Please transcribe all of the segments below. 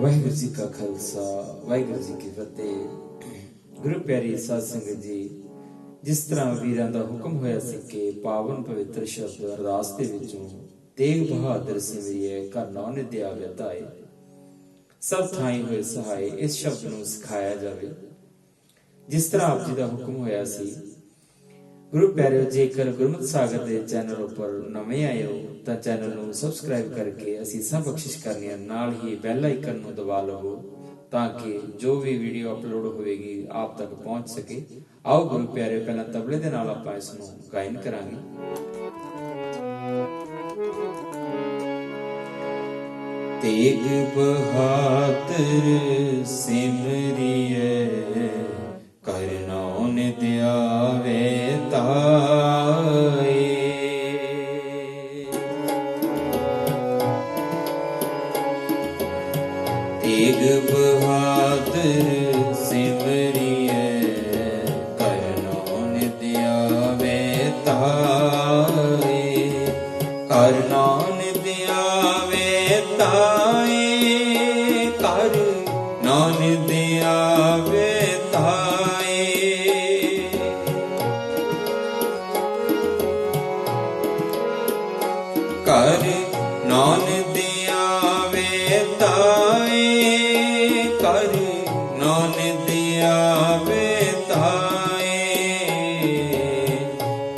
ਵਾਹਿਗੁਰੂ ਜੀ ਕਾ ਖਾਲਸਾ ਵਾਹਿਗੁਰੂ ਜੀ ਕੀ ਫਤਿਹ ਗੁਰੂ ਪਿਆਰੀ ਸਾਧ ਸੰਗਤ ਜੀ ਜਿਸ ਤਰ੍ਹਾਂ ਵੀਰਾਂ ਦਾ ਹੁਕਮ ਹੋਇਆ ਸੀ ਕਿ ਪਾਵਨ ਪਵਿੱਤਰ ਸ਼ਬਦ ਅਰਦਾਸ ਦੇ ਵਿੱਚੋਂ ਤੇਗ ਬਹਾਦਰ ਸਿਮਰਿਏ ਘਰ ਨੌ ਨਿਧਿਆ ਵਿਤਾਏ ਸਭ ਥਾਈ ਹੋਏ ਸਹਾਏ ਇਸ ਸ਼ਬਦ ਨੂੰ ਸਿਖਾਇਆ ਜਾਵੇ ਜਿਸ ਤਰ੍ਹਾਂ ਆਪ ਜੀ ਦਾ ਹੁਕਮ ਹੋਇਆ ਸੀ ਗੁਰੂ ਪਿਆਰਿਓ ਜੇਕਰ ਗੁਰਮਤਿ ਸਾਗਰ ਦੇ ਚੈਨਲ ਉੱਪਰ ਨਵੇਂ ਆਏ ਹੋ ਤਾਂ ਚੈਨਲ ਨੂੰ ਸਬਸਕ੍ਰਾਈਬ ਕਰਕੇ ਅਸੀਂ ਸਭ ਬਖਸ਼ਿਸ਼ ਕਰਨੀਆਂ ਨਾਲ ਹੀ ਬੈਲ ਆਈਕਨ ਨੂੰ ਦਬਾ ਲਵੋ ਤਾਂ ਕਿ ਜੋ ਵੀ ਵੀਡੀਓ ਅਪਲੋਡ ਹੋਵੇਗੀ, ਆਪ ਤੱਕ ਪਹੁੰਚ ਸਕੇ। ਆਓ ਗੁਰੂ ਪਿਆਰਿਓ ਪਹਿਲਾਂ ਤਬਲੇ ਦੇ ਨਾਲ ਆਪਾਂ ਇਸ ਨੂੰ ਗਾਇਨ ਕਰਾਂਗੇ। ਤੇਗ ਬਹਾਦਰ ਸਿਮਰਿਏ ਕਰਨੋ ਨਿਦਿਆਵੇ ਤਾਏ ਤੇਗ ਬਹਾਦਰ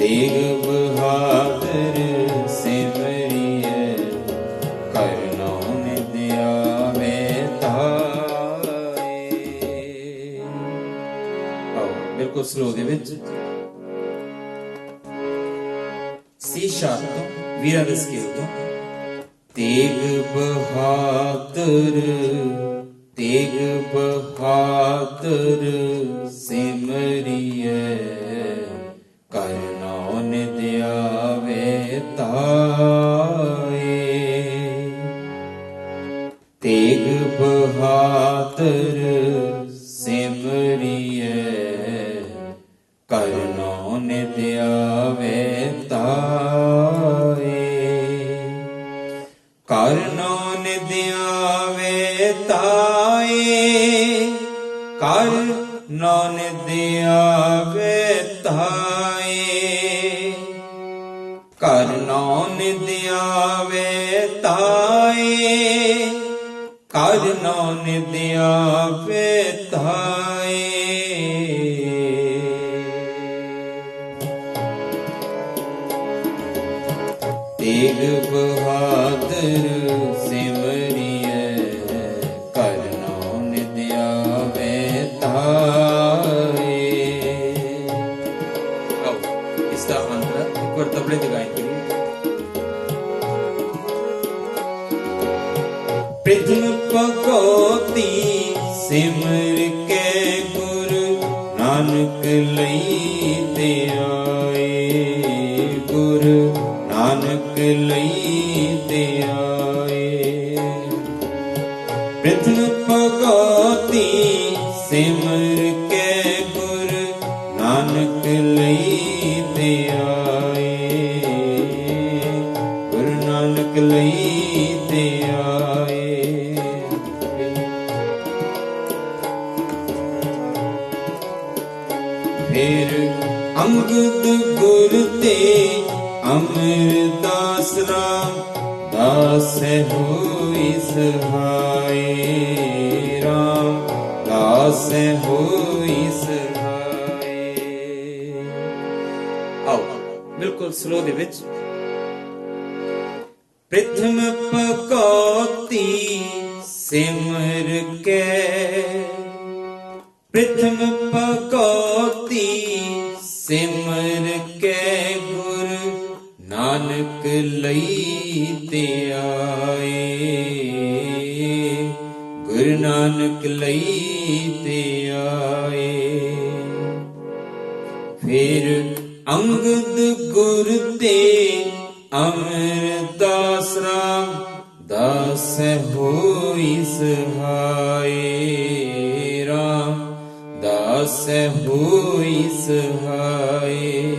ਤੇਗ ਬਹਾਦਰ ਸਿਮਰਿਏ, ਕਰ ਨਾਨ ਦਿਆਵੇ ਤਾਏ ਆਓ, ਬਿਲਕੁਲ ਸਲੋ ਦੇ ਵਿੱਚ। ਸੀ ਸ਼ਾਰਟ ਤੋਂ, ਵੀਰਾਂ ਦੇ ਸਕੇਲ ਤੋਂ। ਤੇਗ ਬਹਾਦਰ ਸਿਮਰਿਏ ਕਰਨੋ ਨਿਦਿਆਵੇ ਤਾਏ ਕਰਨੋ ਨਿਦਿਆਵੇ ਤਾਏ ਕਰ ਨੋ ਨਿਦਿਆਵੇ ਤਾਏ ਕਰ ਨੋ ਨਿਦਿਆਵੇ ਤਾਏ ਕਰ ਨੋ ਨਿਦਿਆਵੇ ਤਾਏ ਨਾਨਕ ਲਈ ਤੇ ਆਏ ਗੁਰ ਨਾਨਕ ਲਈ ਤੇ ਆਏ। ਪ੍ਰਿਥਮ ਭਗੋਤੀ ਸਿਮਰ ਕੇ ਗੁਰ ਨਾਨਕ ਲਈ ਤੇ ਆਏ। ਗੁਰੂ ਨਾਨਕ ਲਈ ਅੰਗਦ ਗੁਰ ਤੇ ਅਮਰਦਾਸ ਰਾਮ ਦਾਸ ਹੋਈ ਸਹਾਈ ਰਾਮ ਦਾਸ ਹੋਈ ਸਹਾਈ ਆਓ, ਬਿਲਕੁਲ ਸਲੋ ਦੇ ਵਿੱਚ। ਪ੍ਰਥਮ ਪਕੌਤੀ ਸਿਮਰ ਕੇ। ਪ੍ਰਥਮ ਪਕੌਤੀ ਸਿਮਰ ਨਾਨਕ ਲਈ ਤੇ ਆਏ। ਗੁਰੂ ਨਾਨਕ ਲਈ ਤੇ ਆਏ। ਫਿਰ ਅੰਗਦ ਗੁਰ ਤੇ ਅਮਰਦਾਸ ਰਾਮ ਦਾਸ ਹੋਈ ਸਹਾਈ ਰਾਮ ਦਾਸ ਹੋਈ ਸਹਾਈ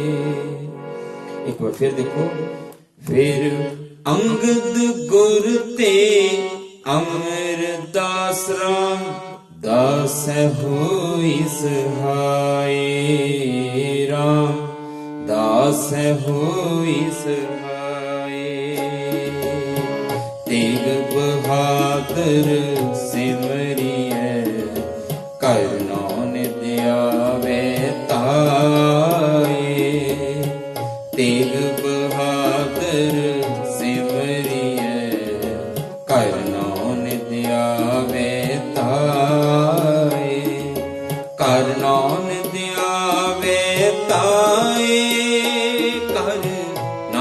ਇੱਕ ਵਾਰ ਫਿਰ ਦੇਖੋ। ਫਿਰ ਅੰਗਦ ਗੁਰ ਤੇ ਅਮਰ ਦਾਸ ਰਾਮ ਦਾਸ ਹੋਈ ਸਹਾਈ ਰਾਮ, ਦਾਸ ਹੋਈ ਸਹਾਈ ਤੇਗ ਬਹਾਦਰ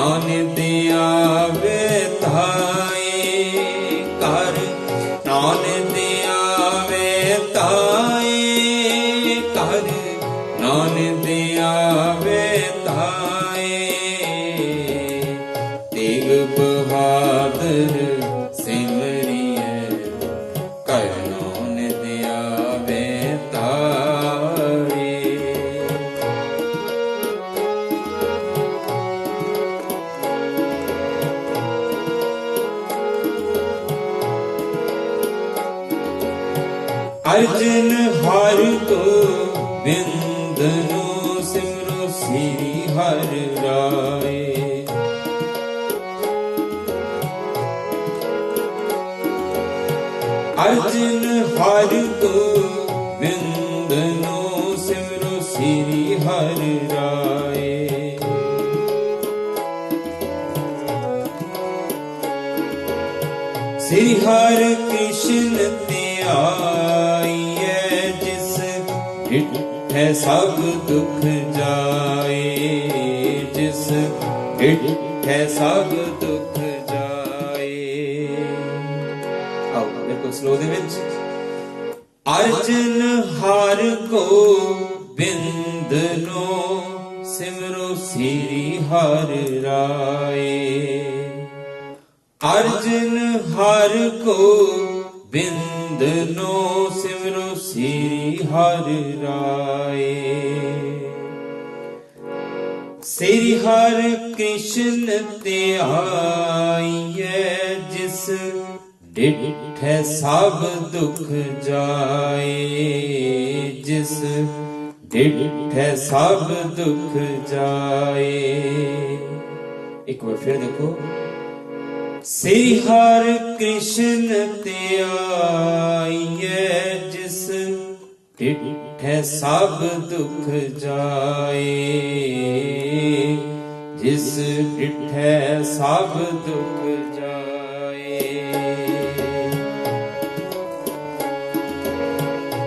ਨਾਨਕ ਆਵੇ। ਬਿੰਦਨੋ ਸਿਮਰੋ ਸ੍ਰੀ ਹਰਿ ਰਾਏ। ਅਰਜਨ ਹਰ ਕੋ ਬਿੰਦਨੋ ਸਿਮਰੋ ਸ੍ਰੀ ਹਰਿ ਰਾਏ। ਸ੍ਰੀ ਹਰਿ ਕ੍ਰਿਸ਼ਨ ਧਿਆਈਐ ਜਿਸ ਡਿਠੈ ਸਭ ਦੁਖ ਜਾਏ, ਜਿਸ ਡਿਠੈ ਸਭ ਦੁਖ ਜਾਏ। ਆਓ ਦੇਖੋ ਸਲੋ ਦੇ ਵਿੱਚ। ਅਰਜਨ ਹਾਰ ਕੋ ਬਿੰਦ ਨੋ, ਸਿਮਰੋ ਸ੍ਰੀ ਹਰਿ ਰਾਏ। ਅਰਜਨ ਹਰ ਕੋ ਬਿੰਦ ਨੋ ਸਿਮਰੋ ਸ੍ਰੀ ਹਰਿ ਰਾਏ। ਸ੍ਰੀ ਹਰਿ ਕ੍ਰਿਸ਼ਨ ਤੇ ਧਿਆਈਐ ਜਿਸ ਡਿਠੈ ਸਭ ਦੁਖ ਜਾਏ। ਜਿਸ ਡਿਠੈ ਸਭ ਦੁਖ ਜਾਏ। ਇੱਕ ਵਾਰ ਫਿਰ ਦੇਖੋ। ਸ੍ਰੀ ਹਰਿ ਕ੍ਰਿਸ਼ਨ ਤੇ ਧਿਆਈਐ ਜਿਸ ਡਿਠੈ ਸਭ ਦੁਖ ਜਾਏ। ਜਿਸ ਡਿਠੈ ਸਭ ਦੁਖ ਜਾਏ।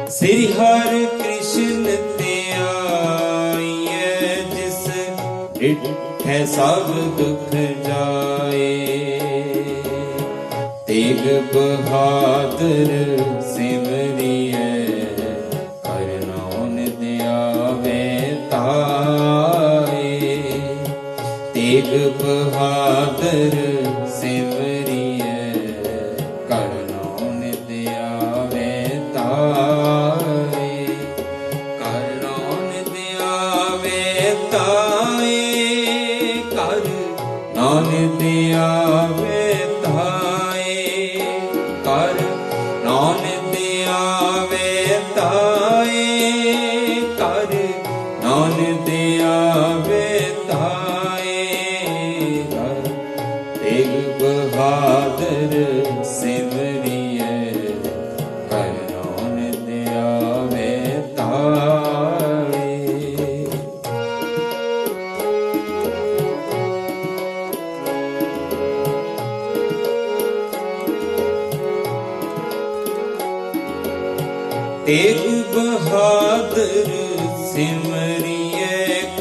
ਸ੍ਰੀ ਹਰਿ ਕ੍ਰਿਸ਼ਨ ਤੇ ਧਿਆਈਐ ਜਿਸ ਡਿਠੈ ਸਭ ਦੁਖ ਜਾਏ। ਤੇਗ ਬਹਾਦਰ ਸਿਮਰਿਐ ਕਰਨੋ ਨਿਤ ਆਵੇ ਤਾਏ ਤੇਗ ਬਹਾਦਰ ਸਿਮਰਿਐ ਕਰਨੋ ਨਿਤ ਆਵੇ ਤਾਏ ਕਰਨੋ ਨਿਤ ਤਾਏ ਕਰ ਨਾਨਕ ਆਵੇ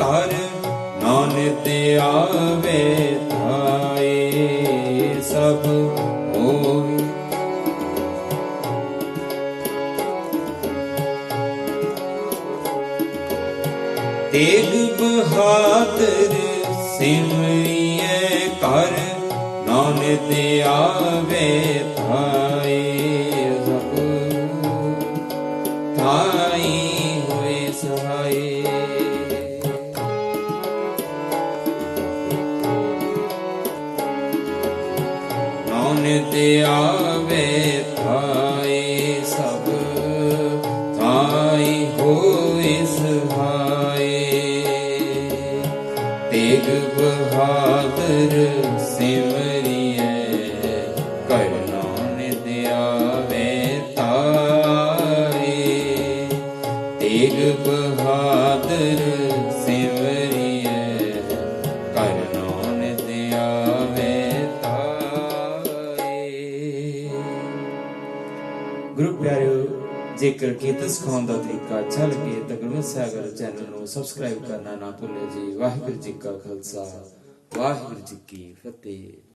ਸਿਮਰਿਐ ਕਰ ਨਾਨਕ ਆਵੇ ਥਾਏ ਸਭ ਹੋਇ ਤੇਗ ਬਹਾਦਰ ਸਿਮਰਿਐ ਕਰ ਨਾਨਕ ਆਵੇ ਥਾਏ ਤੇ ਆਵੇ ਥਾਏ ਸਭ ਥਾਈ ਹੋਏ ਸਹਾਏ ਤੇਗ ਬਹਾਦਰ ਸਿਮਰ ਜੇਕਰ ਕੀਰਤਨ ਸਿਖਾਉਣ ਦਾ ਤਰੀਕਾ ਚੱਲ ਕੇ ਤਾਂ ਸਾਗਰ ਚੈਨਲ ਨੂੰ ਸਬਸਕ੍ਰਾਈਬ ਕਰਨਾ ਨਾ ਭੁੱਲਿਓ ਜੀ। ਵਾਹਿਗੁਰੂ ਜੀ ਕਾ ਖਾਲਸਾ। ਵਾਹਿਗੁਰੂ ਜੀ ਕੀ ਫਤਿਹ।